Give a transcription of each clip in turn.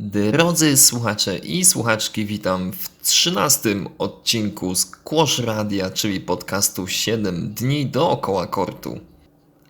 Drodzy słuchacze i słuchaczki, witam w 13 odcinku Squash Radia, czyli podcastu 7 dni dookoła kortu.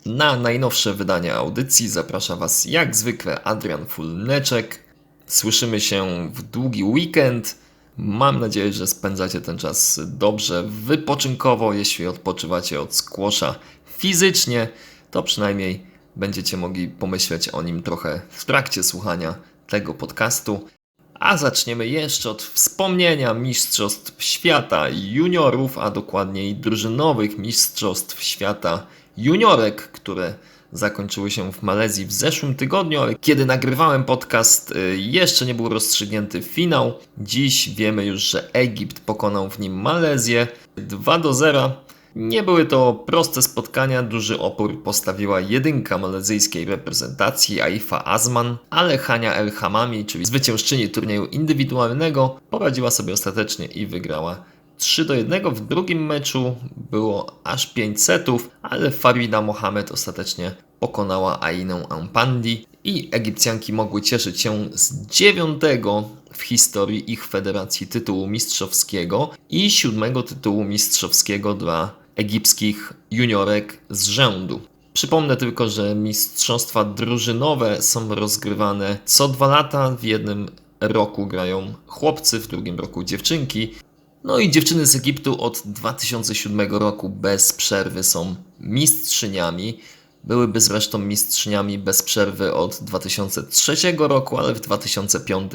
Na najnowsze wydanie audycji zaprasza Was jak zwykle Adrian Fulneczek. Słyszymy się w długi weekend. Mam nadzieję, że spędzacie ten czas dobrze, wypoczynkowo. Jeśli odpoczywacie od squasha fizycznie, to przynajmniej będziecie mogli pomyśleć o nim trochę w trakcie słuchania tego podcastu. A zaczniemy jeszcze od wspomnienia Mistrzostw Świata Juniorów, a dokładniej drużynowych Mistrzostw Świata Juniorek, które zakończyły się w Malezji w zeszłym tygodniu, ale kiedy nagrywałem podcast, y, jeszcze nie był rozstrzygnięty finał. Dziś wiemy już, że Egipt pokonał w nim Malezję 2 do 0. Nie były to proste spotkania, duży opór postawiła jedynka malezyjskiej reprezentacji Aifa Azman, ale Hania El Hamami, czyli zwyciężczyni turnieju indywidualnego, poradziła sobie ostatecznie i wygrała 3 do 1. W drugim meczu było aż 5 setów, ale Farida Mohamed ostatecznie pokonała Ainę Ampandi i Egipcjanki mogły cieszyć się z dziewiątego w historii ich federacji tytułu mistrzowskiego i siódmego tytułu mistrzowskiego dla egipskich juniorek z rzędu. Przypomnę tylko, że mistrzostwa drużynowe są rozgrywane co dwa lata. W jednym roku grają chłopcy, w drugim roku dziewczynki. No i dziewczyny z Egiptu od 2007 roku bez przerwy są mistrzyniami. Byłyby zresztą mistrzyniami bez przerwy od 2003 roku, ale w 2005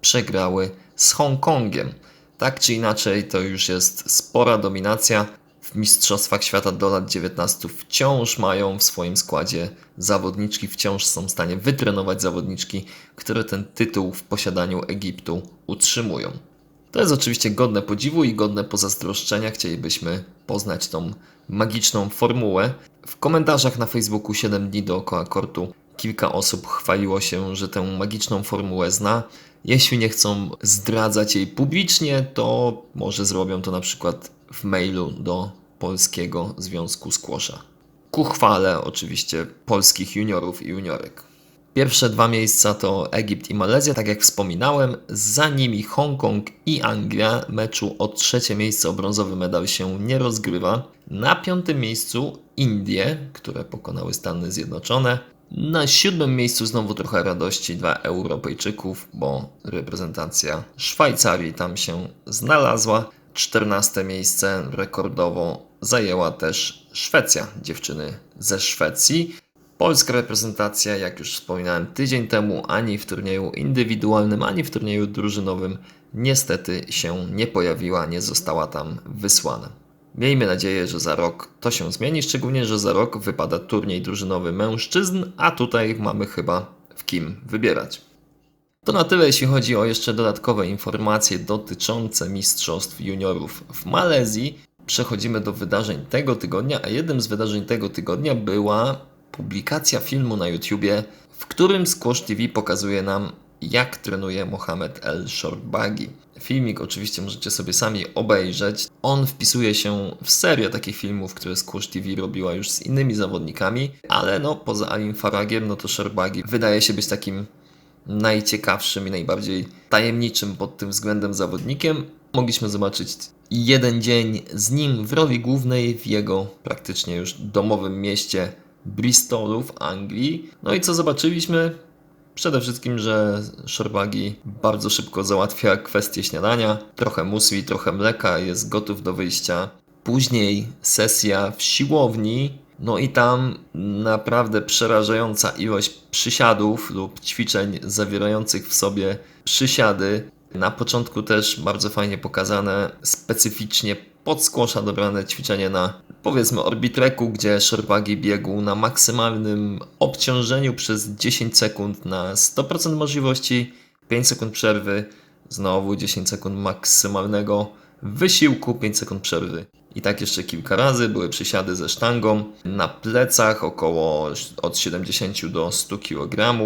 przegrały z Hongkongiem. Tak czy inaczej, to już jest spora dominacja. Mistrzostwach Świata do lat 19 wciąż mają w swoim składzie zawodniczki, wciąż są w stanie wytrenować zawodniczki, które ten tytuł w posiadaniu Egiptu utrzymują. To jest oczywiście godne podziwu i godne pozazdroszczenia. Chcielibyśmy poznać tą magiczną formułę. W komentarzach na Facebooku 7 dni dookoła kortu kilka osób chwaliło się, że tę magiczną formułę zna. Jeśli nie chcą zdradzać jej publicznie, to może zrobią to na przykład w mailu do Polskiego Związku Skłosza. Ku chwale oczywiście polskich juniorów i juniorek. Pierwsze dwa miejsca to Egipt i Malezja, tak jak wspominałem. Za nimi Hongkong i Anglia. Meczu o trzecie miejsce o brązowy medal się nie rozgrywa. Na piątym miejscu Indie, które pokonały Stany Zjednoczone. Na siódmym miejscu znowu trochę radości dla Europejczyków, bo reprezentacja Szwajcarii tam się znalazła. 14 miejsce rekordowo zajęła też Szwecja, dziewczyny ze Szwecji. Polska reprezentacja, jak już wspominałem tydzień temu, ani w turnieju indywidualnym, ani w turnieju drużynowym niestety się nie pojawiła, nie została tam wysłana. Miejmy nadzieję, że za rok to się zmieni, szczególnie, że za rok wypada turniej drużynowy mężczyzn, a tutaj mamy chyba w kim wybierać. To na tyle, jeśli chodzi o jeszcze dodatkowe informacje dotyczące Mistrzostw Juniorów w Malezji. Przechodzimy do wydarzeń tego tygodnia, a jednym z wydarzeń tego tygodnia była publikacja filmu na YouTubie, w którym Squash TV pokazuje nam, jak trenuje Mohamed El Shorbagi. Filmik oczywiście możecie sobie sami obejrzeć. On wpisuje się w serię takich filmów, które Squash TV robiła już z innymi zawodnikami, ale no poza Alim Faragiem, no to Shorbagi wydaje się być takim najciekawszym i najbardziej tajemniczym pod tym względem zawodnikiem. Mogliśmy zobaczyć jeden dzień z nim w roli głównej w jego praktycznie już domowym mieście Bristolu w Anglii. No i co zobaczyliśmy? Przede wszystkim, że Shorbagi bardzo szybko załatwia kwestię śniadania. Trochę musli, trochę mleka, jest gotów do wyjścia. Później sesja w siłowni, no i tam naprawdę przerażająca ilość przysiadów lub ćwiczeń zawierających w sobie przysiady. Na początku też bardzo fajnie pokazane specyficznie pod skłosza dobrane ćwiczenie na powiedzmy orbitreku, gdzie Shorbagi biegł na maksymalnym obciążeniu przez 10 sekund na 100% możliwości, 5 sekund przerwy, znowu 10 sekund maksymalnego wysiłku, 5 sekund przerwy. I tak jeszcze kilka razy były przysiady ze sztangą na plecach około od 70 do 100 kg.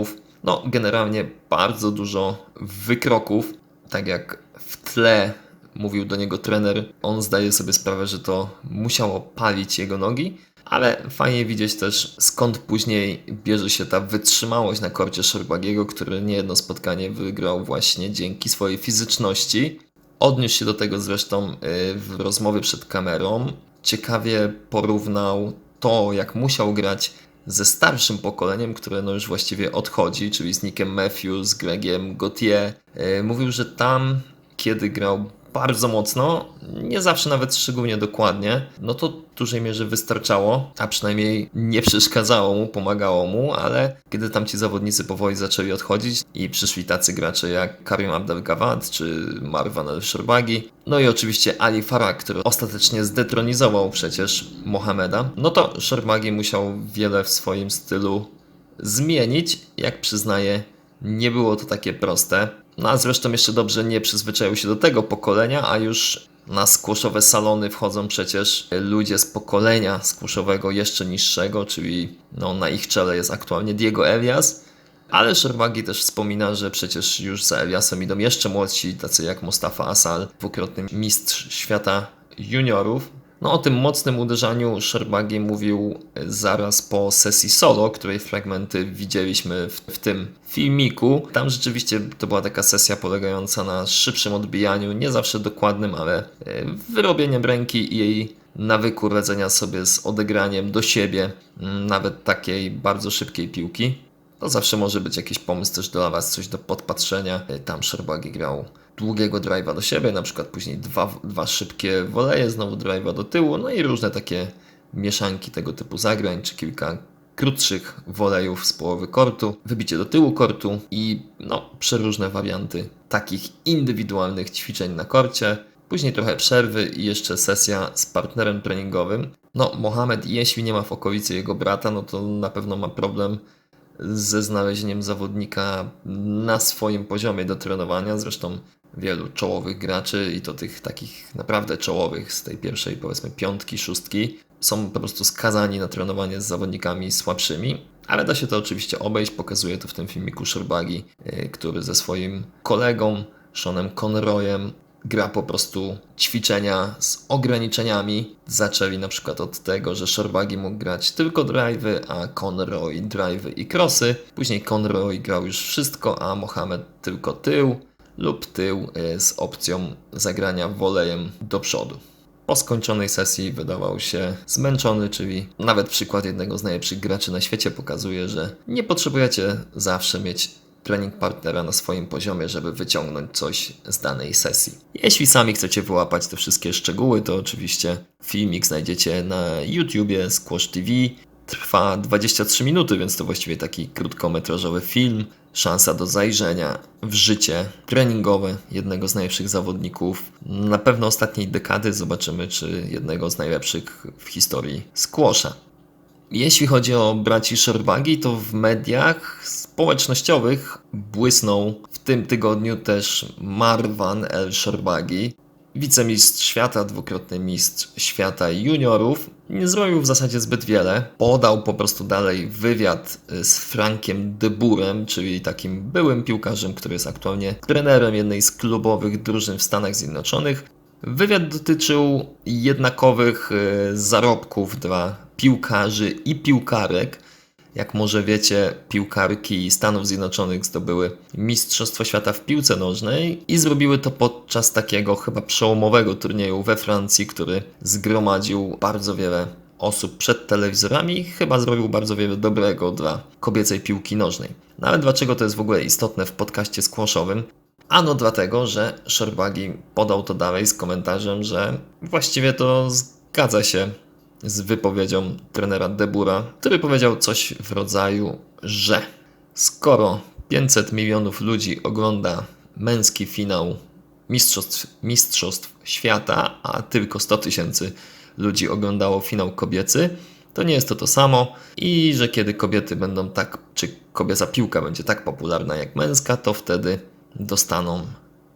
No, generalnie bardzo dużo wykroków, tak jak w tle mówił do niego trener, on zdaje sobie sprawę, że to musiało palić jego nogi. ale fajnie widzieć też skąd później bierze się ta wytrzymałość na korcie Szerbagiego, który niejedno spotkanie wygrał właśnie dzięki swojej fizyczności. Odniósł się do tego zresztą y, w rozmowie przed kamerą. Ciekawie porównał to, jak musiał grać ze starszym pokoleniem, które no już właściwie odchodzi, czyli z Nickiem Matthews, Gregiem Gautier. Y, Mówił, że tam, kiedy grał bardzo mocno, nie zawsze nawet szczególnie dokładnie, no to w dużej mierze wystarczało, a przynajmniej nie przeszkadzało mu, pomagało mu, ale kiedy tam ci zawodnicy powoli zaczęli odchodzić i przyszli tacy gracze jak Karim Abdel-Gawad czy Marwan El-Sherbagi, no i oczywiście Ali Farah, który ostatecznie zdetronizował przecież Mohameda, no to Sherbagi musiał wiele w swoim stylu zmienić, jak przyznaje, nie było to takie proste. No a zresztą jeszcze dobrze nie przyzwyczaił się do tego pokolenia, a już na squashowe salony wchodzą przecież ludzie z pokolenia squashowego jeszcze niższego, czyli no, na ich czele jest aktualnie Diego Elias. Ale Sherbagi też wspomina, że przecież już za Eliasem idą jeszcze młodsi, tacy jak Mustafa Asal, dwukrotny mistrz świata juniorów. No o tym mocnym uderzaniu Sherbagi mówił zaraz po sesji solo, której fragmenty widzieliśmy w, w tym filmiku. Tam rzeczywiście to była taka sesja polegająca na szybszym odbijaniu, nie zawsze dokładnym, ale e, wyrobieniem ręki i jej nawyku radzenia sobie z odegraniem do siebie, mm, nawet takiej bardzo szybkiej piłki. To zawsze może być jakiś pomysł też dla Was, coś do podpatrzenia. E, Tam Sherbagi grał długiego drive'a do siebie, na przykład później dwa, dwa szybkie woleje, znowu drive'a do tyłu, no i różne takie mieszanki tego typu zagrań, czy kilka krótszych wolejów z połowy kortu, wybicie do tyłu kortu i no, przeróżne warianty takich indywidualnych ćwiczeń na korcie. Później trochę przerwy i jeszcze sesja z partnerem treningowym. No, Mohamed, jeśli nie ma w okolicy jego brata, no to na pewno ma problem ze znalezieniem zawodnika na swoim poziomie do trenowania. Zresztą wielu czołowych graczy i to tych takich naprawdę czołowych z tej pierwszej powiedzmy piątki, szóstki są po prostu skazani na trenowanie z zawodnikami słabszymi. Ale da się to oczywiście obejść, pokazuje to w tym filmiku Sherbagi, yy, który ze swoim kolegą Seanem Conroyem gra po prostu ćwiczenia z ograniczeniami. Zaczęli na przykład od tego, że Sherbagi mógł grać tylko drive'y, a Conroy drive'y i crossy. Później Conroy grał już wszystko, a Mohamed tylko tył lub tył y, z opcją zagrania wolejem do przodu. Po skończonej sesji wydawał się zmęczony, czyli nawet przykład jednego z najlepszych graczy na świecie pokazuje, że nie potrzebujecie zawsze mieć trening partnera na swoim poziomie, żeby wyciągnąć coś z danej sesji. Jeśli sami chcecie wyłapać te wszystkie szczegóły, to oczywiście filmik znajdziecie na YouTubie Squash TV. Trwa 23 minuty, więc to właściwie taki krótkometrażowy film. Szansa do zajrzenia w życie treningowe jednego z najlepszych zawodników. Na pewno ostatniej dekady zobaczymy, czy jednego z najlepszych w historii squasha. Jeśli chodzi o braci Sherbagi, to w mediach społecznościowych błysnął w tym tygodniu też Marwan El Sherbagi, wicemistrz świata, dwukrotny mistrz świata juniorów. Nie zrobił w zasadzie zbyt wiele. Podał po prostu dalej wywiad z Frankiem Deburem, czyli takim byłym piłkarzem, który jest aktualnie trenerem jednej z klubowych drużyn w Stanach Zjednoczonych. Wywiad dotyczył jednakowych e, zarobków dla piłkarzy i piłkarek. Jak może wiecie, piłkarki Stanów Zjednoczonych zdobyły Mistrzostwo Świata w piłce nożnej i zrobiły to podczas takiego chyba przełomowego turnieju we Francji, który zgromadził bardzo wiele osób przed telewizorami i chyba zrobił bardzo wiele dobrego dla kobiecej piłki nożnej. No ale dlaczego to jest w ogóle istotne w podcaście squashowym? Ano dlatego, że Sherbagi podał to dalej z komentarzem, że właściwie to zgadza się z wypowiedzią trenera Debura, który powiedział coś w rodzaju, że skoro 500 milionów ludzi ogląda męski finał mistrzostw, mistrzostw świata, a tylko 100 tysięcy ludzi oglądało finał kobiecy, to nie jest to to samo i że kiedy kobiety będą tak, czy kobieca piłka będzie tak popularna jak męska, to wtedy dostaną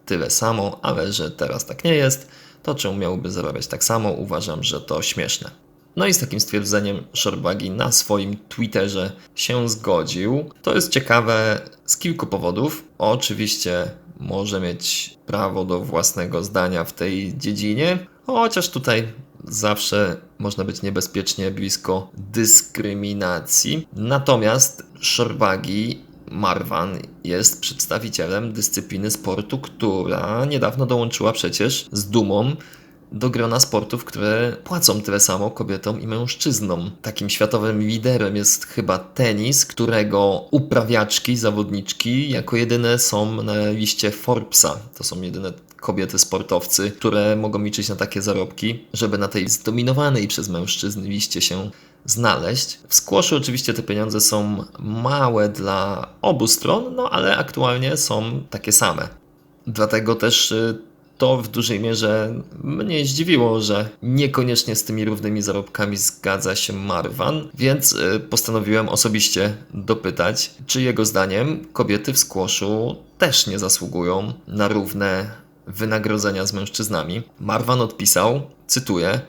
tyle samo, ale że teraz tak nie jest, to czemu miałyby zarabiać tak samo? Uważam, że to śmieszne. No i z takim stwierdzeniem Sherbagi na swoim Twitterze się zgodził. To jest ciekawe z kilku powodów. Oczywiście może mieć prawo do własnego zdania w tej dziedzinie, chociaż tutaj zawsze można być niebezpiecznie blisko dyskryminacji. Natomiast Szorbagi Marwan jest przedstawicielem dyscypliny sportu, która niedawno dołączyła przecież z dumą do grona sportów, które płacą tyle samo kobietom i mężczyznom. Takim światowym liderem jest chyba tenis, którego uprawiaczki, zawodniczki jako jedyne są na liście Forbesa. To są jedyne kobiety sportowcy, które mogą liczyć na takie zarobki, żeby na tej zdominowanej przez mężczyzn liście się znaleźć. W squashu oczywiście te pieniądze są małe dla obu stron, no ale aktualnie są takie same. Dlatego też y, to w dużej mierze mnie zdziwiło, że niekoniecznie z tymi równymi zarobkami zgadza się Marwan, więc y, postanowiłem osobiście dopytać, czy jego zdaniem kobiety w squashu też nie zasługują na równe wynagrodzenia z mężczyznami. Marwan odpisał, cytuję: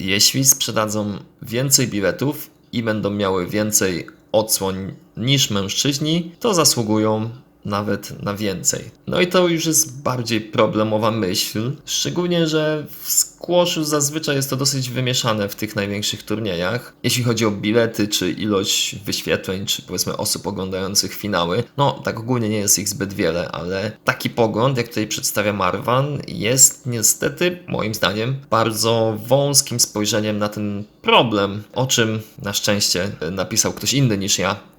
Jeśli sprzedadzą więcej biletów i będą miały więcej odsłoń niż mężczyźni, to zasługują nawet na więcej. No i to już jest bardziej problemowa myśl, szczególnie, że w squashu zazwyczaj jest to dosyć wymieszane w tych największych turniejach. Jeśli chodzi o bilety, czy ilość wyświetleń, czy powiedzmy osób oglądających finały, no tak ogólnie nie jest ich zbyt wiele, ale taki pogląd, jak tutaj przedstawia Marwan, jest niestety, moim zdaniem, bardzo wąskim spojrzeniem na ten problem, o czym na szczęście napisał ktoś inny niż ja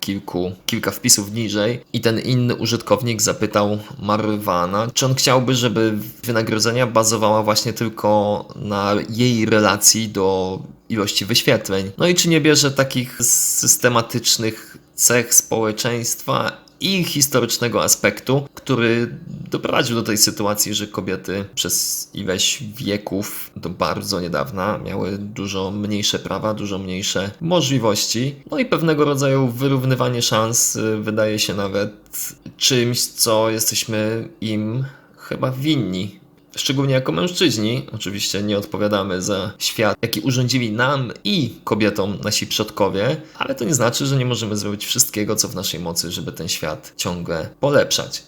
kilku, kilka wpisów niżej i ten inny użytkownik zapytał Marwana, czy on chciałby, żeby wynagrodzenia bazowała właśnie tylko na jej relacji do ilości wyświetleń. No i czy nie bierze takich systematycznych cech społeczeństwa i historycznego aspektu, który doprowadził do tej sytuacji, że kobiety przez ileś wieków, do bardzo niedawna, miały dużo mniejsze prawa, dużo mniejsze możliwości. No i pewnego rodzaju wyrównywanie szans y, wydaje się nawet czymś, co jesteśmy im chyba winni Szczególnie jako mężczyźni, oczywiście nie odpowiadamy za świat, jaki urządzili nam i kobietom nasi przodkowie, ale to nie znaczy, że nie możemy zrobić wszystkiego, co w naszej mocy, żeby ten świat ciągle polepszać.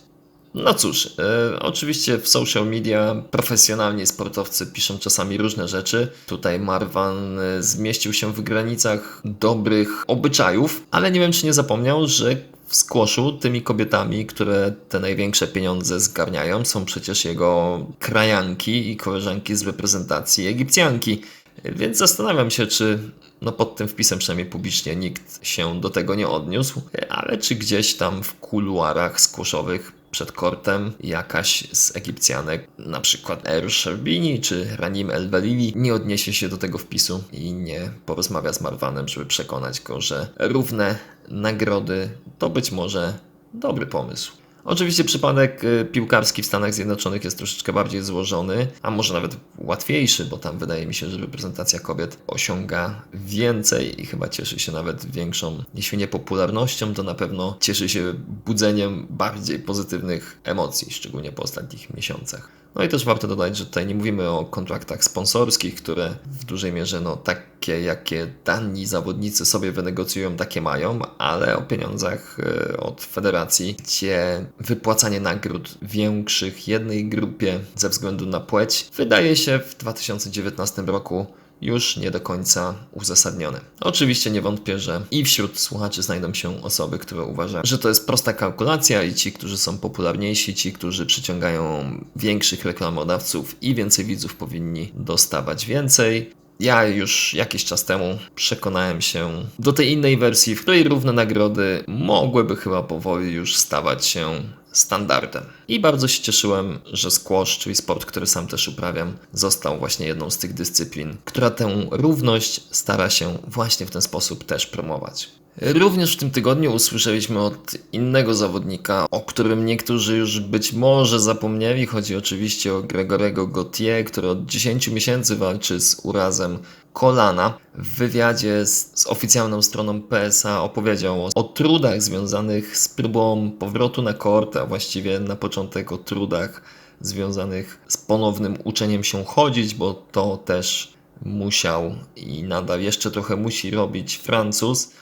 No cóż, e, oczywiście w social media profesjonalni sportowcy piszą czasami różne rzeczy. Tutaj Marwan e, zmieścił się w granicach dobrych obyczajów, ale nie wiem, czy nie zapomniał, że w squashu tymi kobietami, które te największe pieniądze zgarniają, są przecież jego krajanki i koleżanki z reprezentacji Egipcjanki. Więc zastanawiam się, czy no pod tym wpisem przynajmniej publicznie nikt się do tego nie odniósł, ale czy gdzieś tam w kuluarach squashowych przed kortem jakaś z Egipcjanek, na przykład Er Sherbini czy Ranim El Velili, nie odniesie się do tego wpisu i nie porozmawia z Marwanem, żeby przekonać go, że równe nagrody to być może dobry pomysł. Oczywiście przypadek y, piłkarski w Stanach Zjednoczonych jest troszeczkę bardziej złożony, a może nawet łatwiejszy, bo tam wydaje mi się, że reprezentacja kobiet osiąga więcej i chyba cieszy się nawet większą, jeśli nie popularnością, to na pewno cieszy się budzeniem bardziej pozytywnych emocji, szczególnie po ostatnich miesiącach. No i też warto dodać, że tutaj nie mówimy o kontraktach sponsorskich, które w dużej mierze no, takie, jakie dani zawodnicy sobie wynegocjują, takie mają, ale o pieniądzach e, od federacji, gdzie wypłacanie nagród większych jednej grupie ze względu na płeć wydaje się w 2019 roku już nie do końca uzasadnione. Oczywiście nie wątpię, że i wśród słuchaczy znajdą się osoby, które uważają, że to jest prosta kalkulacja i ci, którzy są popularniejsi, ci, którzy przyciągają większych reklamodawców i więcej widzów powinni dostawać więcej. Ja już jakiś czas temu przekonałem się do tej innej wersji, w której równe nagrody mogłyby chyba powoli już stawać się standardem. I bardzo się cieszyłem, że squash, czyli sport, który sam też uprawiam, został właśnie jedną z tych dyscyplin, która tę równość stara się właśnie w ten sposób też promować. Również w tym tygodniu usłyszeliśmy od innego zawodnika, o którym niektórzy już być może zapomnieli. Chodzi oczywiście o Gregorego Gautier, który od 10 miesięcy walczy z urazem kolana. W wywiadzie z, z, oficjalną stroną PSA opowiedział o, o, trudach związanych z próbą powrotu na kort, a właściwie na początek o trudach związanych z ponownym uczeniem się chodzić, bo to też musiał i nadal jeszcze trochę musi robić Francuz.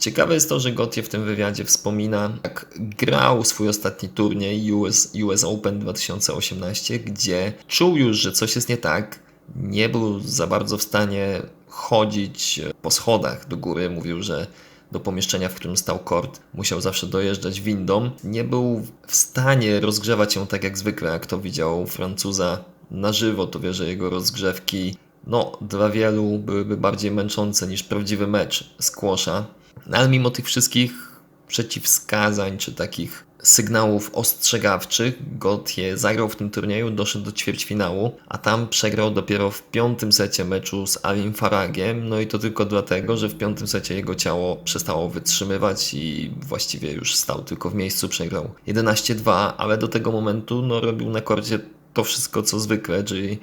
Ciekawe jest to, że Gautier w tym wywiadzie wspomina, jak grał swój ostatni turniej US, US Open 2018, gdzie czuł już, że coś jest nie tak, nie był za bardzo w stanie chodzić po schodach do góry. Mówił, że do pomieszczenia, w którym stał kort, musiał zawsze dojeżdżać windą. Nie był w stanie rozgrzewać się tak jak zwykle, jak to widział Francuza na żywo, to wie, że jego rozgrzewki no, dla wielu byłyby bardziej męczące niż prawdziwy mecz squasha. Ale mimo tych wszystkich przeciwwskazań czy takich sygnałów ostrzegawczych Gauthier zagrał w tym turnieju, doszedł do ćwierćfinału, a tam przegrał dopiero w piątym secie meczu z Alim Faragiem, no i to tylko dlatego, że w piątym secie jego ciało przestało wytrzymywać i właściwie już stał tylko w miejscu, przegrał 11-2, ale do tego momentu no, robił na korcie to wszystko co zwykle, czyli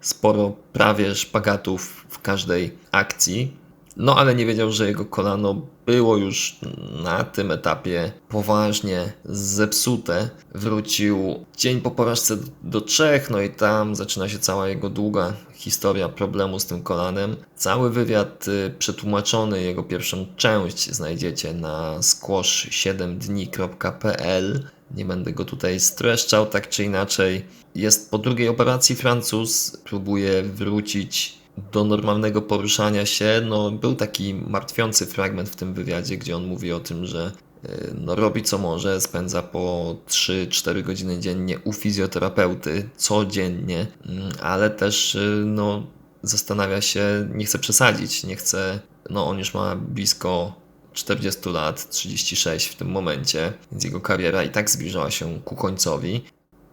sporo prawie szpagatów w każdej akcji. No ale nie wiedział, że jego kolano było już na tym etapie poważnie zepsute. Wrócił dzień po porażce do Czech, no i tam zaczyna się cała jego długa historia problemu z tym kolanem. Cały wywiad y, przetłumaczony, jego pierwszą część znajdziecie na squash7dni.pl. Nie będę go tutaj streszczał, tak czy inaczej. Jest po drugiej operacji Francuz, próbuje wrócić do normalnego poruszania się. No, był taki martwiący fragment w tym wywiadzie, gdzie on mówi o tym, że y, no, robi co może, spędza po 3-4 godziny dziennie u fizjoterapeuty codziennie, mm, ale też y, no, zastanawia się, nie chce przesadzić, nie chce, no on już ma blisko 40 lat, 36 w tym momencie, więc jego kariera i tak zbliżała się ku końcowi.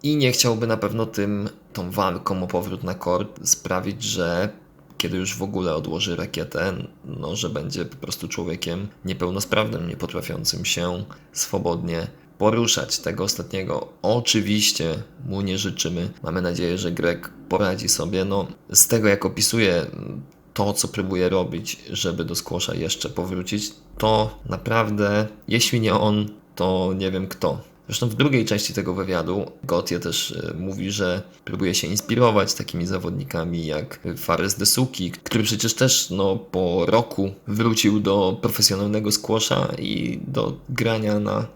I nie chciałby na pewno tym, tą walką o powrót na kort sprawić, że kiedy już w ogóle odłoży rakietę, no, że będzie po prostu człowiekiem niepełnosprawnym, nie potrafiącym się swobodnie poruszać. Tego ostatniego oczywiście mu nie życzymy. Mamy nadzieję, że Greg poradzi sobie. No, z tego jak opisuje to, co próbuje robić, żeby do skłosza jeszcze powrócić, to naprawdę, jeśli nie on, to nie wiem kto. Zresztą w drugiej części tego wywiadu Gautier też e, mówi, że próbuje się inspirować takimi zawodnikami jak Fares Desuki, który przecież też no, po roku wrócił do profesjonalnego skłosza i do grania na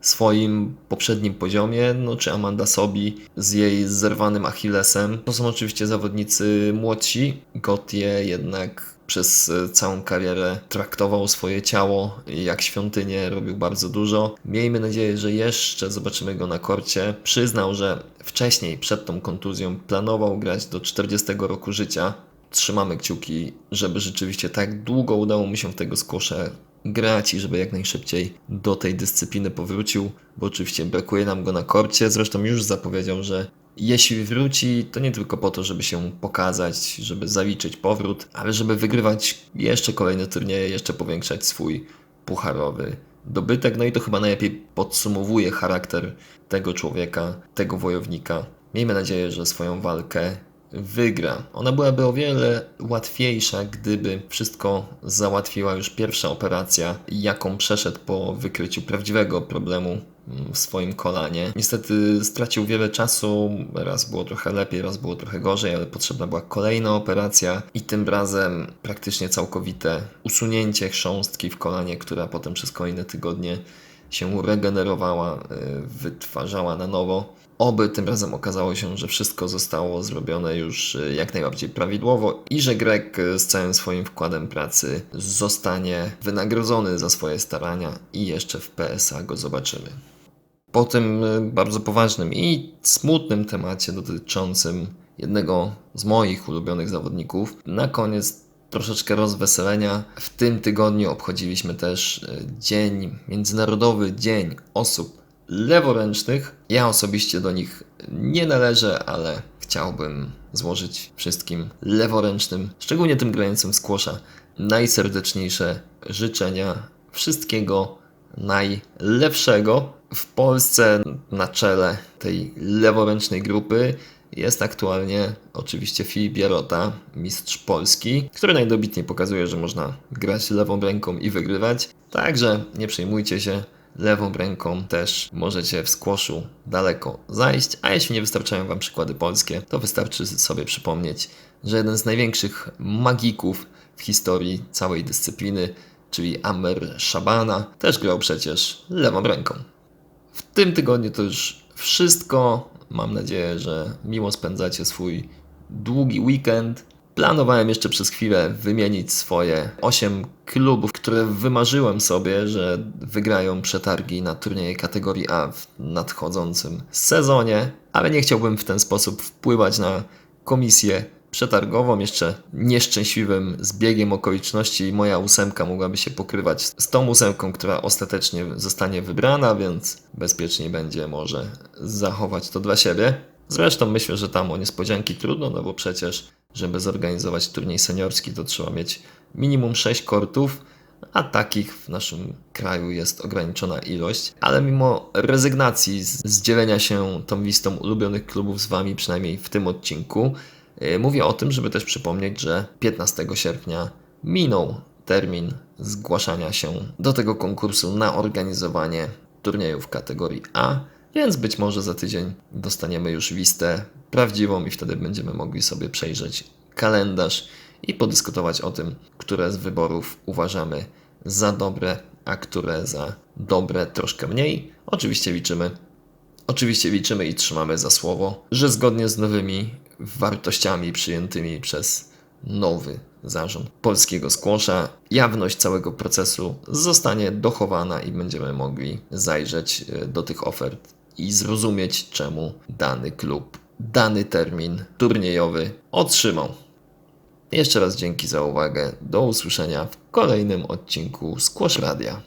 swoim poprzednim poziomie, no czy Amanda Sobi z jej zerwanym Achillesem. To są oczywiście zawodnicy młodsi. Gautier jednak przez e, całą karierę traktował swoje ciało jak świątynię, robił bardzo dużo. Miejmy nadzieję, że jeszcze zobaczymy go na korcie. Przyznał, że wcześniej, przed tą kontuzją, planował grać do 40 roku życia. Trzymamy kciuki, żeby rzeczywiście tak długo udało mu się w tego skosze grać i żeby jak najszybciej do tej dyscypliny powrócił, bo oczywiście brakuje nam go na korcie. Zresztą już zapowiedział, że jeśli wróci, to nie tylko po to, żeby się pokazać, żeby zaliczyć powrót, ale żeby wygrywać jeszcze kolejne turnieje, jeszcze powiększać swój pucharowy dobytek. No i to chyba najlepiej podsumowuje charakter tego człowieka, tego wojownika. Miejmy nadzieję, że swoją walkę wygra. Ona byłaby o wiele łatwiejsza, gdyby wszystko załatwiła już pierwsza operacja, jaką przeszedł po wykryciu prawdziwego problemu w swoim kolanie. Niestety stracił wiele czasu, raz było trochę lepiej, raz było trochę gorzej, ale potrzebna była kolejna operacja i tym razem praktycznie całkowite usunięcie chrząstki w kolanie, która potem przez kolejne tygodnie się regenerowała, y, wytwarzała na nowo. Oby tym razem okazało się, że wszystko zostało zrobione już y, jak najbardziej prawidłowo i że Greg y, z całym swoim wkładem pracy zostanie wynagrodzony za swoje starania i jeszcze w PSA go zobaczymy. Po tym y, bardzo poważnym i smutnym temacie dotyczącym jednego z moich ulubionych zawodników, na koniec troszeczkę rozweselenia. W tym tygodniu obchodziliśmy też Dzień, Międzynarodowy Dzień Osób leworęcznych. Ja osobiście do nich nie należę, ale chciałbym złożyć wszystkim leworęcznym, szczególnie tym grającym skłosza, najserdeczniejsze życzenia wszystkiego najlepszego. W Polsce na czele tej leworęcznej grupy jest aktualnie oczywiście Filip Jarota, mistrz Polski, który najdobitniej pokazuje, że można grać lewą ręką i wygrywać. Także nie przejmujcie się, lewą ręką też możecie w skłoszu daleko zajść, a jeśli nie wystarczają Wam przykłady polskie, to wystarczy sobie przypomnieć, że jeden z największych magików w historii całej dyscypliny, czyli Amer Shabana, też grał przecież lewą ręką. W tym tygodniu to już wszystko. Mam nadzieję, że miło spędzacie swój długi weekend. Planowałem jeszcze przez chwilę wymienić swoje 8 klubów, które wymarzyłem sobie, że wygrają przetargi na turnieje kategorii A w nadchodzącym sezonie, ale nie chciałbym w ten sposób wpływać na komisję przetargową. Jeszcze nieszczęśliwym zbiegiem okoliczności moja ósemka mogłaby się pokrywać z tą ósemką, która ostatecznie zostanie wybrana, więc bezpieczniej będzie może zachować to dla siebie. Zresztą myślę, że tam o niespodzianki trudno, no bo przecież, żeby zorganizować turniej seniorski, to trzeba mieć minimum 6 kortów, a takich w naszym kraju jest ograniczona ilość. Ale mimo rezygnacji z, dzielenia się tą listą ulubionych klubów z Wami, przynajmniej w tym odcinku, mówię o tym, żeby też przypomnieć, że 15 sierpnia minął termin zgłaszania się do tego konkursu na organizowanie turniejów kategorii A, więc być może za tydzień dostaniemy już listę prawdziwą i wtedy będziemy mogli sobie przejrzeć kalendarz i podyskutować o tym, które z wyborów uważamy za dobre, a które za dobre troszkę mniej. Oczywiście liczymy, oczywiście liczymy i trzymamy za słowo, że zgodnie z nowymi wartościami przyjętymi przez nowy zarząd polskiego skłosza, jawność całego procesu zostanie dochowana i będziemy mogli zajrzeć e, do tych ofert i zrozumieć, czemu dany klub, dany termin turniejowy otrzymał. Jeszcze raz dzięki za uwagę. Do usłyszenia w kolejnym odcinku Squash Radia.